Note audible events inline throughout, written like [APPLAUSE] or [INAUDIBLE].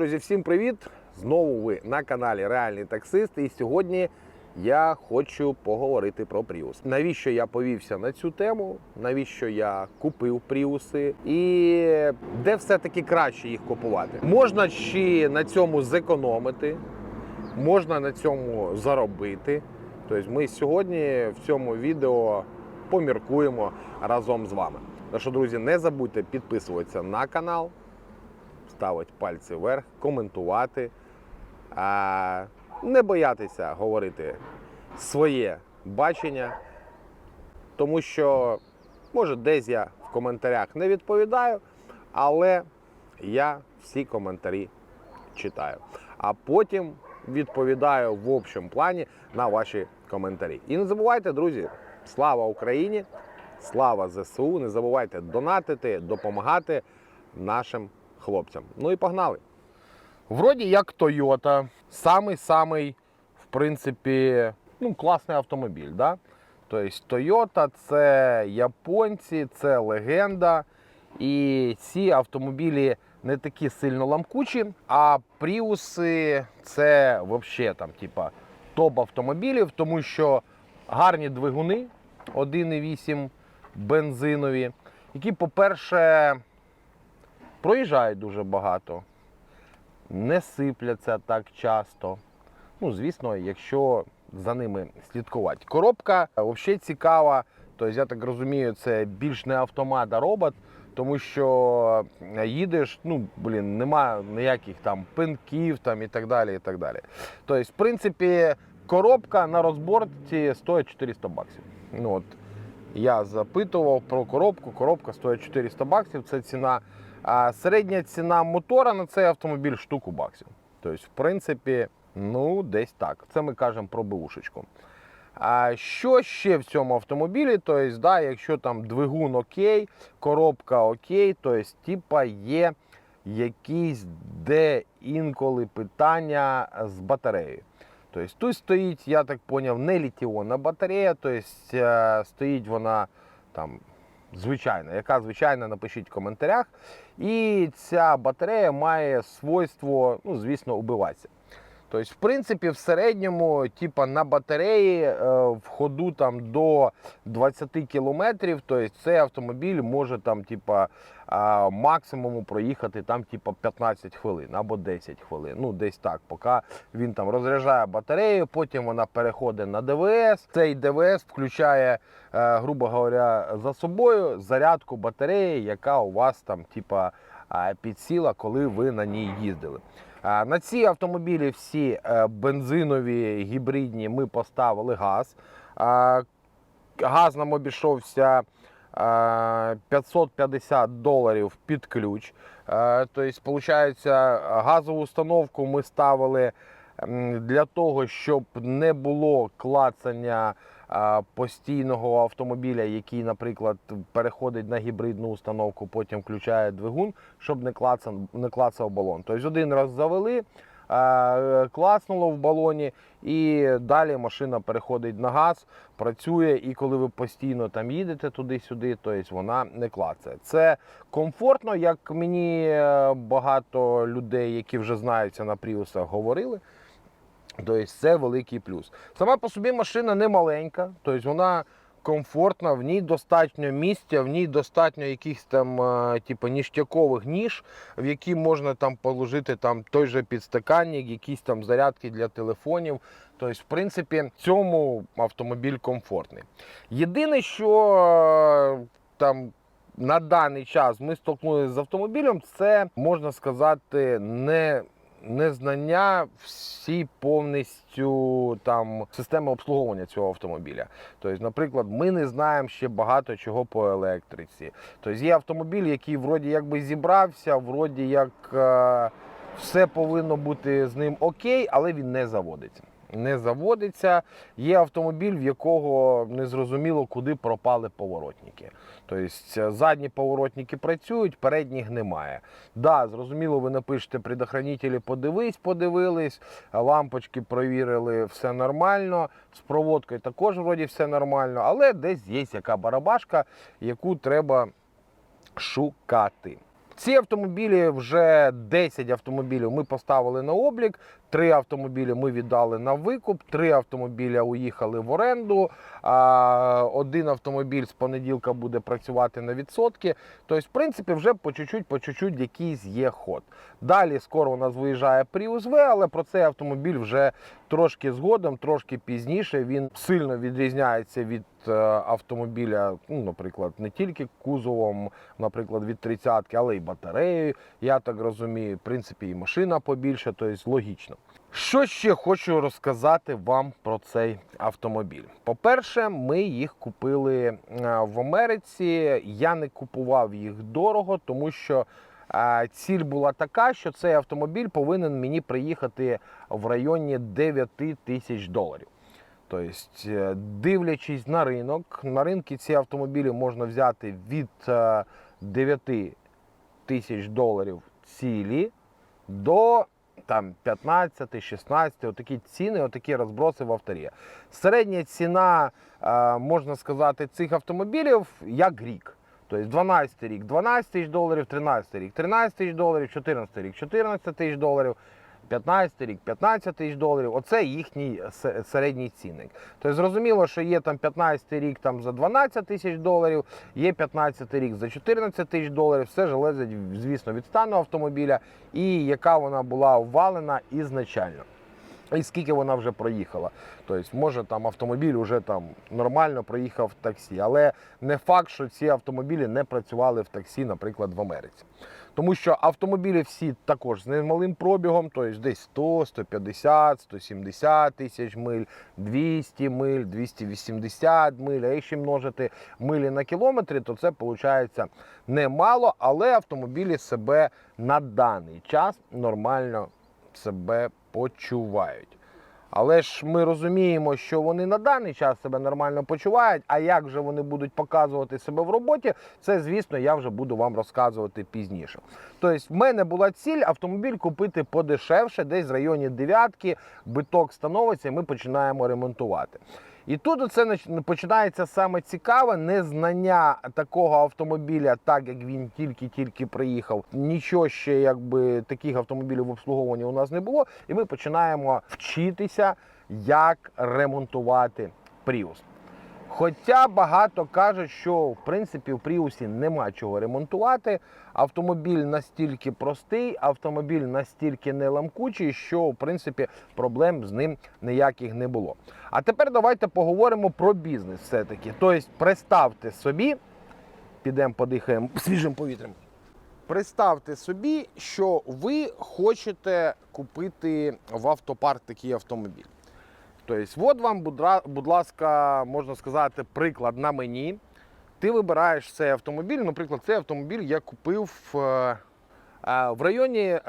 друзі, всім привіт! Знову ви на каналі Реальний таксист. І сьогодні я хочу поговорити про Prius. Навіщо я повівся на цю тему? Навіщо я купив Пріуси? І де все-таки краще їх купувати? Можна чи на цьому зекономити, можна на цьому заробити. Тобто ми сьогодні в цьому відео поміркуємо разом з вами. Так що, друзі, не забудьте підписуватися на канал, ставити пальці вверх, коментувати, а не боятися говорити своє бачення, тому що, може, десь я в коментарях не відповідаю, але я всі коментарі читаю. А потім відповідаю в общому плані на ваші коментарі. І не забувайте, друзі, слава Україні! Слава ЗСУ! Не забувайте донатити, допомагати нашим хлопцям. Ну і погнали. Вроді як Toyota, самий-самий, в принципі, ну, класний автомобіль. Да? Тобто Toyota це японці, це легенда. І ці автомобілі не такі сильно ламкучі, а Пріуси це взагалі там, типа, топ автомобілів, тому що гарні двигуни 1,8 бензинові, які, по-перше, проїжджають дуже багато, не сипляться так часто. Ну, звісно, якщо за ними слідкувати. Коробка взагалі цікава. Тобто, я так розумію, це більш не автомат, а робот, тому що їдеш, ну, блін, немає ніяких там пинків там, і так далі. і так далі. Тобто, в принципі, коробка на розборці стоїть 400 баксів. Ну, от, я запитував про коробку. Коробка стоїть 400 баксів. Це ціна. А середня ціна мотора на цей автомобіль штуку баксів. Тобто, в принципі, ну, десь так. Це ми кажемо про бушечку. А що ще в цьому автомобілі? Тобто, да, якщо там двигун окей, коробка окей, тобто, типа є якісь де інколи питання з батареєю. Тобто тут стоїть, я так зрозумів, не літіонна батарея, тобто е, стоїть вона там звичайна. Яка звичайна, напишіть в коментарях. І ця батарея має свойство, ну, звісно, убиватися. Тобто, в принципі, в середньому, типа на батареї е, в ходу там до 20 кілометрів, тобто цей автомобіль може там, типа, максимуму проїхати там, типа, 15 хвилин або 10 хвилин. Ну, десь так, поки він там розряджає батарею, потім вона переходить на ДВС. Цей ДВС включає, е, грубо говоря, за собою зарядку батареї, яка у вас там, типа, підсіла, коли ви на ній їздили. На ці автомобілі всі е, бензинові гібридні ми поставили газ. Газ нам обійшовся е, 550 доларів під ключ. Е, Тобто, виходить, газову установку ми ставили для того, щоб не було клацання постійного автомобіля, який, наприклад, переходить на гібридну установку, потім включає двигун, щоб не клацав, не клацав балон. Тобто один раз завели, а, клацнуло в балоні, і далі машина переходить на газ, працює, і коли ви постійно там їдете туди-сюди, тобто вона не клацає. Це комфортно, як мені е, багато людей, які вже знаються на пріусах, говорили. Тобто це великий плюс. Сама по собі машина не маленька, тобто вона комфортна, в ній достатньо місця, в ній достатньо якихось там е, типу, ніштякових ніж, в які можна там положити там той же підстаканник, якісь там зарядки для телефонів. Тобто, в принципі, цьому автомобіль комфортний. Єдине, що е, там. На даний час ми столкнулися з автомобілем, це можна сказати не незнання всі повністю там системи обслуговування цього автомобіля. Тобто, наприклад, ми не знаємо ще багато чого по електриці. Тобто є автомобіль, який вроді якби зібрався, вроді як е, все повинно бути з ним окей, але він не заводиться. Не заводиться. Є автомобіль, в якого незрозуміло, куди пропали поворотники. Тобто задні поворотники працюють, передніх немає. Да, зрозуміло, ви напишете предохранителі, подивись, подивились, лампочки провірили, все нормально. З проводкою також вроді все нормально, але десь є яка барабашка, яку треба шукати. Ці автомобілі вже 10 автомобілів ми поставили на облік, 3 автомобілі ми віддали на викуп, 3 автомобіля уїхали в оренду. Один автомобіль з понеділка буде працювати на відсотки. Тобто, в принципі, вже по чуть-чуть, по чуть-чуть якийсь є ход. Далі скоро у нас виїжджає Prius V, але про цей автомобіль вже трошки згодом, трошки пізніше. Він сильно відрізняється від е, автомобіля, ну, наприклад, не тільки кузовом, наприклад, від 30-ки, але й батареєю. Я так розумію. В принципі, і машина побільше, тобто логічно. Що ще хочу розказати вам про цей автомобіль? По-перше, ми їх купили е, в Америці. Я не купував їх дорого, тому що е, ціль була така, що цей автомобіль повинен мені приїхати в районі 9 тисяч доларів. Тобто, е, дивлячись на ринок, на ринку ці автомобілі можна взяти від е, 9 тисяч доларів цілі до там 15, 16, отакі ціни, отакі розброси в авторі. Середня ціна, е, можна сказати, цих автомобілів як рік. Тобто 12 рік 12 тисяч доларів, 13 рік 13 тисяч доларів, 14 рік 14 тисяч доларів. 15 рік, 15 тисяч доларів. Оце їхній середній цінник. Тобто зрозуміло, що є там 15 рік там за 12 тисяч доларів, є 15 рік за 14 тисяч доларів. Все залежить, звісно, від стану автомобіля і яка вона була ввалена ізначально. І скільки вона вже проїхала. Тобто, може там автомобіль вже там нормально проїхав в таксі, але не факт, що ці автомобілі не працювали в таксі, наприклад, в Америці. Тому що автомобілі всі також з немалим пробігом, тобто десь 100, 150, 170 тисяч миль, 200 миль, 280 миль. А якщо множити милі на кілометри, то це виходить немало, але автомобілі себе на даний час нормально себе почувають. Але ж ми розуміємо, що вони на даний час себе нормально почувають. А як же вони будуть показувати себе в роботі, це звісно я вже буду вам розказувати пізніше. Тобто, в мене була ціль автомобіль купити подешевше, десь в районі дев'ятки, биток становиться, і ми починаємо ремонтувати. І тут оце починається саме цікаве незнання такого автомобіля, так як він тільки-тільки приїхав. Нічого ще якби таких автомобілів в обслуговуванні у нас не було. І ми починаємо вчитися, як ремонтувати Prius. Хоча багато кажуть, що в принципі в Пріусі нема чого ремонтувати. Автомобіль настільки простий, автомобіль настільки неламкучий, що в принципі проблем з ним ніяких не було. А тепер давайте поговоримо про бізнес все-таки. Тобто, представте собі, підемо подихаємо свіжим повітрям. Представте собі, що ви хочете купити в автопарк такий автомобіль. Тобто, от вам, будь ласка, можна сказати, приклад на мені. Ти вибираєш цей автомобіль. Наприклад, цей автомобіль я купив е, е, в районі е,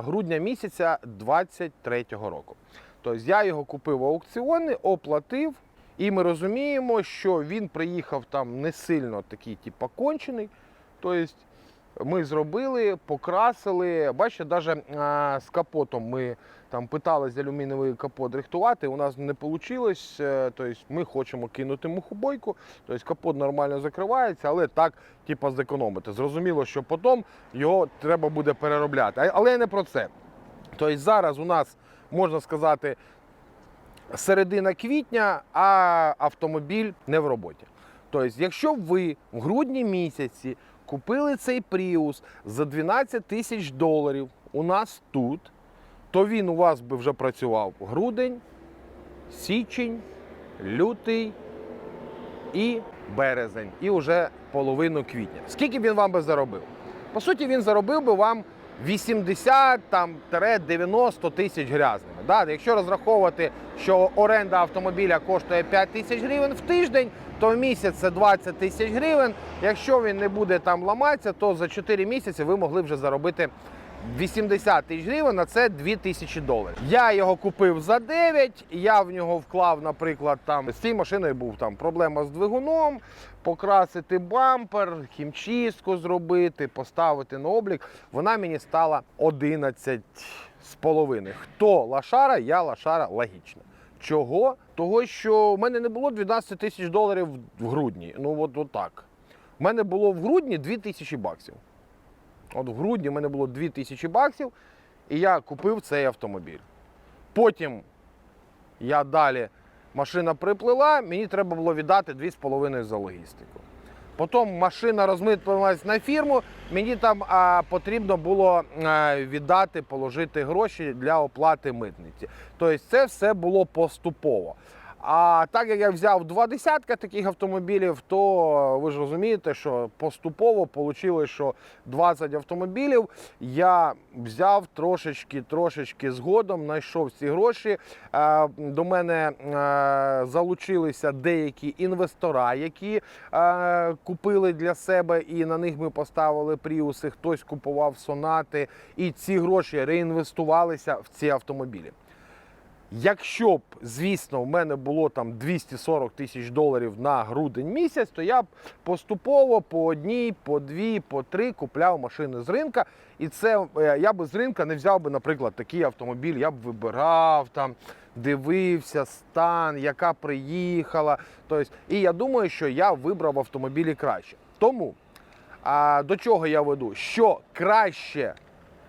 грудня місяця 23-го року. Тобто я його купив в аукціони, оплатив, і ми розуміємо, що він приїхав там не сильно такий, типу, кончений. Тобто ми зробили, покрасили. Бачите, навіть з капотом ми там питались алюмінієвий капот рихтувати. У нас не вийшло. Тобто ми хочемо кинути мухобойку. Тобто капот нормально закривається, але так, типу, зекономити. Зрозуміло, що потім його треба буде переробляти. Але не про це. Тобто зараз у нас можна сказати середина квітня, а автомобіль не в роботі. Тобто, якщо ви в грудні місяці купили цей Prius за 12 тисяч доларів у нас тут, то він у вас би вже працював грудень, січень, лютий і березень, і вже половину квітня. Скільки б він вам би заробив? По суті, він заробив би вам 80 там, 90 тисяч грязними. Да? Якщо розраховувати, що оренда автомобіля коштує 5 тисяч гривень в тиждень, то в місяць це 20 тисяч гривень. Якщо він не буде там ламатися, то за 4 місяці ви могли вже заробити 80 тисяч гривень, а це 2 тисячі доларів. Я його купив за 9, я в нього вклав, наприклад, там з цією машиною був там проблема з двигуном, покрасити бампер, хімчистку зробити, поставити на облік. Вона мені стала 11 з половиною. Хто лашара, я лашара логічно. Чого? Того, що в мене не було 12 тисяч доларів в грудні. Ну от, от так. У мене було в грудні 2 тисячі баксів. От в грудні в мене було 2000 баксів, і я купив цей автомобіль. Потім я далі машина приплила, мені треба було віддати 2,5 за логістику. Потім машина розмитнилась на фірму, мені там а, потрібно було а, віддати, положити гроші для оплати митниці. Тобто це все було поступово. А так як я взяв два десятка таких автомобілів, то ви ж розумієте, що поступово вийшло, що 20 автомобілів я взяв трошечки, трошечки згодом, знайшов ці гроші. Е, До мене е, залучилися деякі інвестора, які е, купили для себе, і на них ми поставили пріуси. Хтось купував сонати, і ці гроші реінвестувалися в ці автомобілі. Якщо б, звісно, в мене було там 240 тисяч доларів на грудень місяць, то я б поступово по одній, по дві, по три купляв машини з ринка. І це е, я би з ринка не взяв би, наприклад, такий автомобіль. Я б вибирав там, дивився стан, яка приїхала. Тобто, і я думаю, що я вибрав автомобілі краще. Тому а, до чого я веду? Що краще,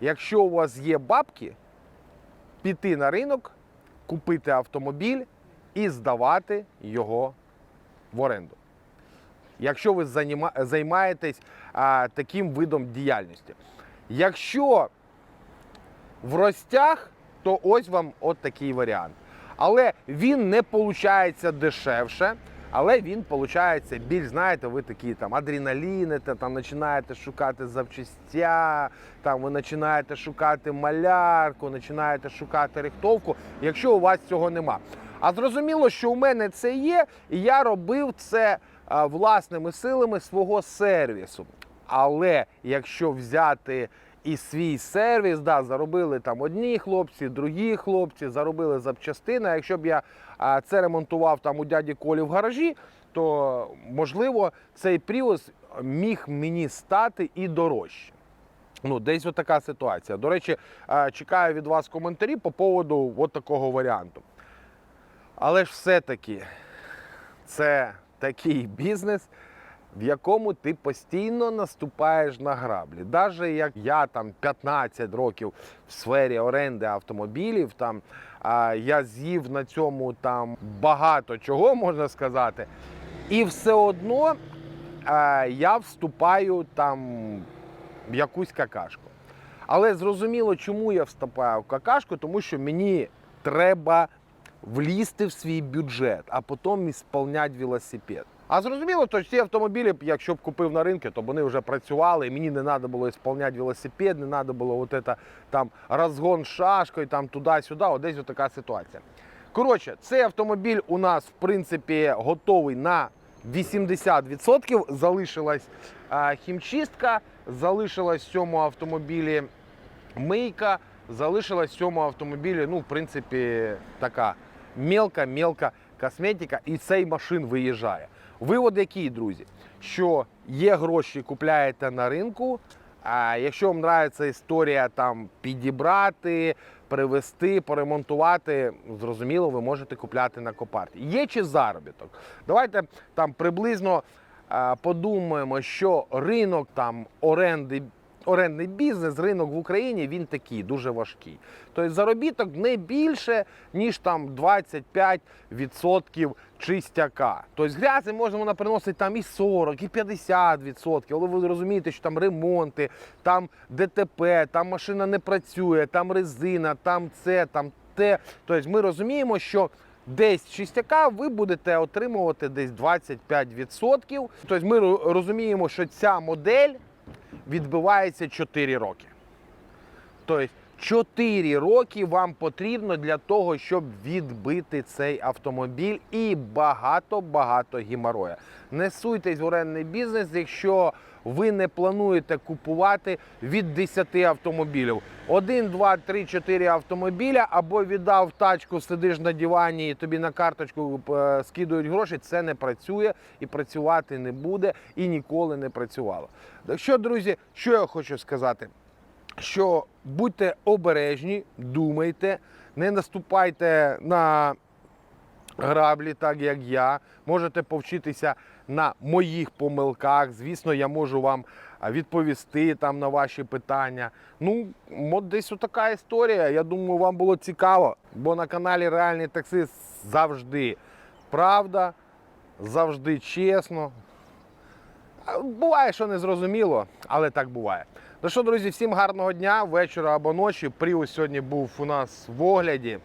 якщо у вас є бабки, піти на ринок, купити автомобіль і здавати його в оренду. Якщо ви займаєтесь а, таким видом діяльності. Якщо в розтяг, то ось вам от такий варіант. Але він не виходить дешевше, але він виходить більш, знаєте, ви такі там адреналіните, там починаєте шукати запчастя, там ви починаєте шукати малярку, починаєте шукати рихтовку, якщо у вас цього нема. А зрозуміло, що у мене це є, і я робив це а, власними силами свого сервісу. Але якщо взяти і свій сервіс, да, заробили там одні хлопці, другі хлопці, заробили запчастини. А якщо б я це ремонтував там у дяді Колі в гаражі, то можливо цей Prius міг мені стати і дорожче. Ну, десь отака ситуація. До речі, чекаю від вас коментарі по поводу от такого варіанту. Але ж все-таки це такий бізнес, в якому ти постійно наступаєш на граблі. Навіть як я там 15 років в сфері оренди автомобілів, там а, я з'їв на цьому там багато чого [LAUGHS] можна сказати, і все одно а, я вступаю там в якусь какашку. Але зрозуміло, чому я вступаю в какашку, тому що мені треба влізти в свій бюджет, а потім ісполняти велосипед. А зрозуміло, то ці автомобілі, якщо б купив на ринку, то вони вже працювали, і мені не треба було ісполняти велосипед, не треба було от это, там розгон шашкою, там туди-сюди, от десь така ситуація. Коротше, цей автомобіль у нас, в принципі, готовий на 80%. Залишилась а, хімчистка, залишилась в цьому автомобілі мийка, залишилась в цьому автомобілі, ну, в принципі, така мелка-мелка косметика, і цей машин виїжджає. Вивод який, друзі? Що є гроші, купляєте на ринку. А якщо вам подобається історія там підібрати, привезти, поремонтувати, зрозуміло, ви можете купляти на копарті. Є чи заробіток? Давайте там приблизно подумаємо, що ринок там оренди. Орендний бізнес, ринок в Україні він такий дуже важкий. Тобто заробіток не більше, ніж там 25% чистяка. Тобто грязи можна приносити там і 40, і 50%. Але ви розумієте, що там ремонти, там ДТП, там машина не працює, там резина, там це, там те. Тобто ми розуміємо, що десь чистяка ви будете отримувати десь 25%. Тобто ми розуміємо, що ця модель відбивається 4 роки. Тобто 4 роки вам потрібно для того, щоб відбити цей автомобіль і багато-багато геморроя. Не суйтесь в орендний бізнес, якщо ви не плануєте купувати від 10 автомобілів. Один, два, три, чотири автомобіля, або віддав тачку, сидиш на дивані і тобі на карточку е, скидують гроші. Це не працює і працювати не буде, і ніколи не працювало. Так що, друзі, що я хочу сказати? Що будьте обережні, думайте, не наступайте на граблі, так як я. Можете повчитися на моїх помилках. Звісно, я можу вам відповісти там на ваші питання. Ну, от десь така історія. Я думаю, вам було цікаво, бо на каналі Реальний таксист завжди правда, завжди чесно. Буває, що не зрозуміло, але так буває. Ну що, друзі, всім гарного дня, вечора або ночі. Пріус сьогодні був у нас в огляді.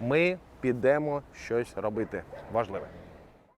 Ми підемо щось робити важливе.